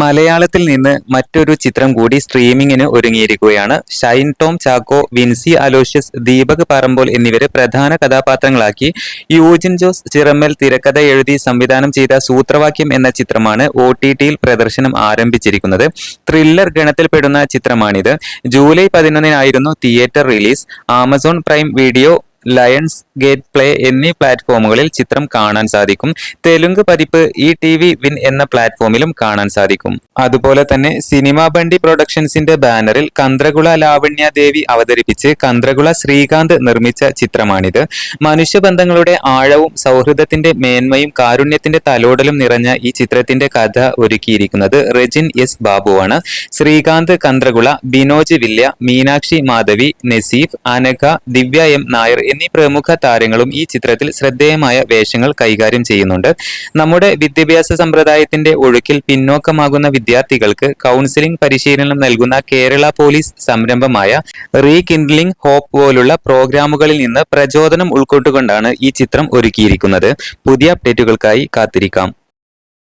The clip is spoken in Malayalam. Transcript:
മലയാളത്തിൽ നിന്ന് മറ്റൊരു ചിത്രം കൂടി സ്ട്രീമിംഗിന് ഒരുങ്ങിയിരിക്കുകയാണ്. ഷൈൻ ടോം ചാക്കോ വിൻസി അലോഷ്യസ് ദീപക് പറമ്പോൾ എന്നിവരെ പ്രധാന കഥാപാത്രങ്ങളാക്കി. യൂജിൻ ജോസ് ചിറമ്മൽ തിരക്കഥ എഴുതി സംവിധാനം ചെയ്ത സൂത്രവാക്യം എന്ന ചിത്രമാണ് ഒ ടി ടിയിൽ പ്രദർശനം ആരംഭിച്ചിരിക്കുന്നത്. ത്രില്ലർ ഗണത്തിൽപ്പെടുന്ന ചിത്രമാണിത്. July പതിനൊന്നിനായിരുന്നു theatre release. Amazon Prime Video Lionsgate Play എന്നീ പ്ലാറ്റ്ഫോമുകളിൽ ചിത്രം കാണാൻ സാധിക്കും. തെലുങ്ക് പതിപ്പ് ഇ ടി വി വിൻ എന്ന പ്ലാറ്റ്ഫോമിലും കാണാൻ സാധിക്കും. അതുപോലെ തന്നെ സിനിമാ ബണ്ടി പ്രൊഡക്ഷൻസിന്റെ ബാനറിൽ കന്ത്രകുള ലാവണ്യ ദേവി അവതരിപ്പിച്ച് കന്ത്രകുള ശ്രീകാന്ത് നിർമ്മിച്ച ചിത്രമാണിത്. മനുഷ്യബന്ധങ്ങളുടെ ആഴവും സൗഹൃദത്തിന്റെ മേന്മയും കാരുണ്യത്തിന്റെ തലോടലും നിറഞ്ഞ ഈ ചിത്രത്തിന്റെ കഥ ഒരുക്കിയിരിക്കുന്നത് റെജിൻ എസ് ബാബുവാണ് ശ്രീകാന്ത് കന്ത്രകുള ബിനോജ് വില്യ മീനാക്ഷി മാധവി നസീഫ് അനഘ ദിവ്യ എം നായർ എന്നീ പ്രമുഖ താരങ്ങളും ഈ ചിത്രത്തിൽ ശ്രദ്ധേയമായ വേഷങ്ങൾ കൈകാര്യം ചെയ്യുന്നുണ്ട്. നമ്മുടെ വിദ്യാഭ്യാസ സമ്പ്രദായത്തിന്റെ ഒഴുക്കിൽ പിന്നോക്കമാകുന്ന വിദ്യാർത്ഥികൾക്ക് കൗൺസിലിംഗ് പരിശീലനം നൽകുന്ന കേരള പോലീസ് സംരംഭമായ റീകിൻഡ്ലിംഗ് ഹോപ്പ് പോലുള്ള പ്രോഗ്രാമുകളിൽ നിന്ന് പ്രചോദനം ഉൾക്കൊണ്ടുകൊണ്ടാണ് ഈ ചിത്രം ഒരുക്കിയിരിക്കുന്നത്. പുതിയ അപ്ഡേറ്റുകൾക്കായി കാത്തിരിക്കാം.